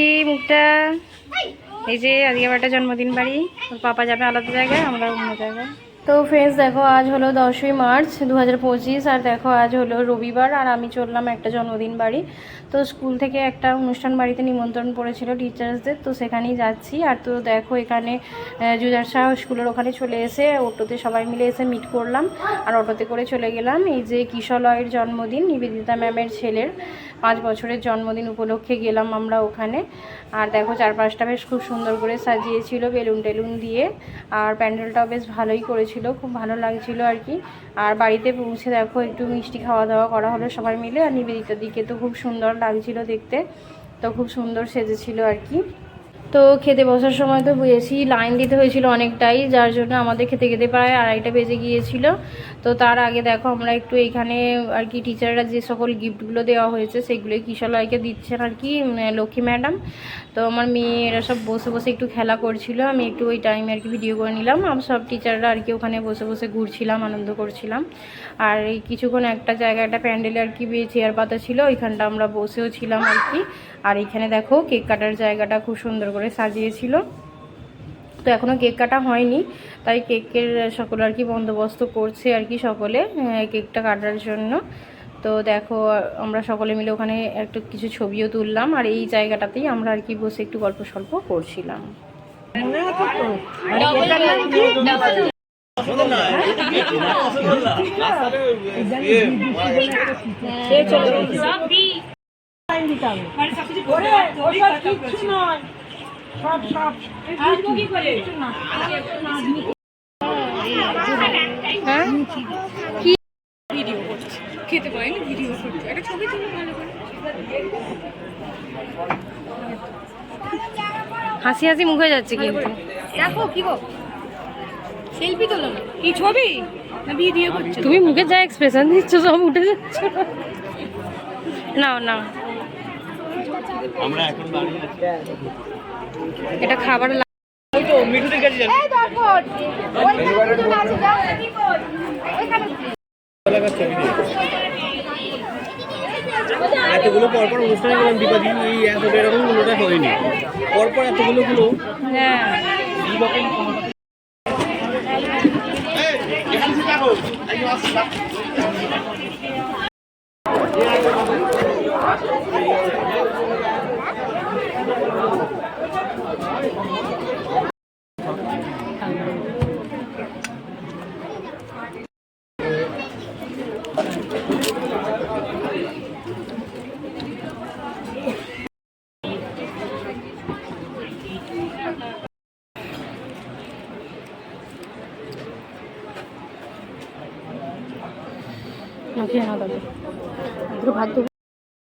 মুখটা। এই যে আজকে একটা জন্মদিন বাড়ি। ওর পাপা যাবে আলাদা জায়গায়, আমরা অন্য জায়গায়। তো ফ্রেন্ডস দেখো, আজ হলো দশই মার্চ দু হাজার পঁচিশ, আর দেখো, আজ হলো রবিবার, আর আমি চললাম একটা জন্মদিন বাড়ি। তো স্কুল থেকে একটা অনুষ্ঠান বাড়িতে নিমন্ত্রণ পড়েছিল টিচার্সদের তো সেখানেই যাচ্ছি। আর তো দেখো, এখানে জুজার শাহ স্কুলের ওখানে চলে এসে অটোতে সবাই মিলে এসে মিট করলাম। আর অটোতে করে চলে গেলাম এই যে কিশলয়ের জন্মদিন, নিবেদিতা ম্যামের ছেলের পাঁচ বছরের জন্মদিন উপলক্ষে গেলাম আমরা ওখানে। আর দেখো, চারপাশটা বেশ খুব সুন্দর করে সাজিয়েছিল বেলুন টেলুন দিয়ে। আর প্যান্ডেলটাও বেশ ভালোই করেছিল। খুব ভালো লাগছিল আর কি। আর বাড়িতে পৌঁছে দেখো, একটু মিষ্টি খাওয়া দাওয়া করা হলো সবাই মিলে। আর নিবেদিতার দিকে তো খুব সুন্দর লাগছিল দেখতে, তো খুব সুন্দর সেজেছিল আর কি। তো খেতে বসার সময় তো বুঝেছি লাইন দিতে হয়েছিল অনেকটাই, যার জন্য আমাদের খেতে খেতে প্রায় আড়াইটা বেজে গিয়েছিল। তো তার আগে দেখো আমরা একটু এখানে আর কি টিচাররা যে সকল গিফটগুলো দেওয়া হয়েছে, সেগুলোই কিশলয়কে দিচ্ছেন আর কি লক্ষ্মী ম্যাডাম তো আমার মেয়ে এরা সব বসে বসে একটু খেলা করছিল, আমি একটু ওই টাইমে আর কি ভিডিও করে নিলাম। আর সব টিচাররা আর কি ওখানে বসে বসে ঘুরছিলাম, আনন্দ করছিলাম। আর এই কিছুক্ষণ একটা জায়গায় একটা প্যান্ডেলে আর কি চেয়ার পাতা ছিল, ওইখানটা আমরা বসেও ছিলাম আর কি। আর এখানে দেখো কেক কাটার জায়গাটা খুব সুন্দর করে সাজিয়েছিল। তো এখনও কেক কাটা হয়নি তাই কেকের সকলে আর কি বন্দোবস্ত করছে আর কি সকলে কেকটা কাটার জন্য। তো দেখো আমরা সকলে মিলে ওখানে একটু কিছু ছবিও তুললাম আর এই জায়গাটাতেই আমরা আর কি বসে একটু গল্প সল্প করছিলাম। হ্যাঁ? খেতে পারিনি ভিডিও করতে একটা ছবি তুলে ভালো করে। হাসি হাসি মুখে যাচ্ছে কিন্তু। দেখো কি গো? সেলফি তোলো কি ছবি? না ভিডিও করছ তুমি মুখে যা এক্সপ্রেশন দিচ্ছ সব উঠে যাচ্ছে। নাও নাও। আমরা এখন দাঁড়িয়ে আছি। এটা খাবার মিঠুদের কাছে এতগুলো পরপর অনুষ্ঠানে গেলাম দীপাদি এই এতটা এরকম কোনোটা হয়নি। পরপর এতগুলো গুলো হ্যাঁ।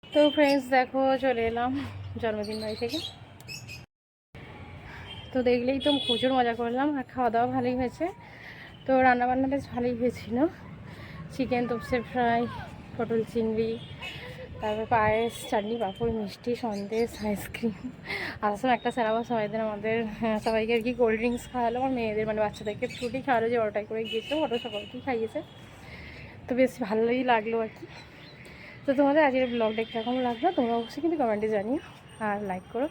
তো ফ্রেন্ডস দেখো চলে এলাম জন্মদিন বাড়ি থেকে। তো দেখলেই তো প্রচুর মজা করলাম আর খাওয়া দাওয়া ভালোই হয়েছে। তো রান্নাবান্না বেশ ভালোই হয়েছিল। চিকেন তপসে ফ্রাই পটল চিংড়ি তারপর পায়েস চাটনি পাঁপড় মিষ্টি সন্দেশ আইসক্রিম। আসাম একটা স্যারাবা সবাইদের আমাদের হ্যাঁ, সবাইকে আর কি কোল্ড ড্রিঙ্কস খাওয়ালো আমার মেয়েদের মানে বাচ্চাদেরকে ফ্রুটি খাওয়ালো যে অটোটাই করে গিয়েছিল অটো সকলকেই খাইয়েছে। তো বেশ ভালোই লাগল আর কি। তো তোমাদের আজকের ব্লগটা কীরকম লাগল তোমরা অবশ্যই কিন্তু কমেন্টে জানিও আর লাইক করো।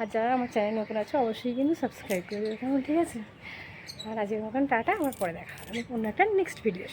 আর যারা আমার চ্যানেল নতুন আছে, অবশ্যই কিন্তু সাবস্ক্রাইব করে দেবে ঠিক আছে? আর আজকের মতন টাটা আমার পরে দেখা হবে। অন্য একটা নেক্সট ভিডিও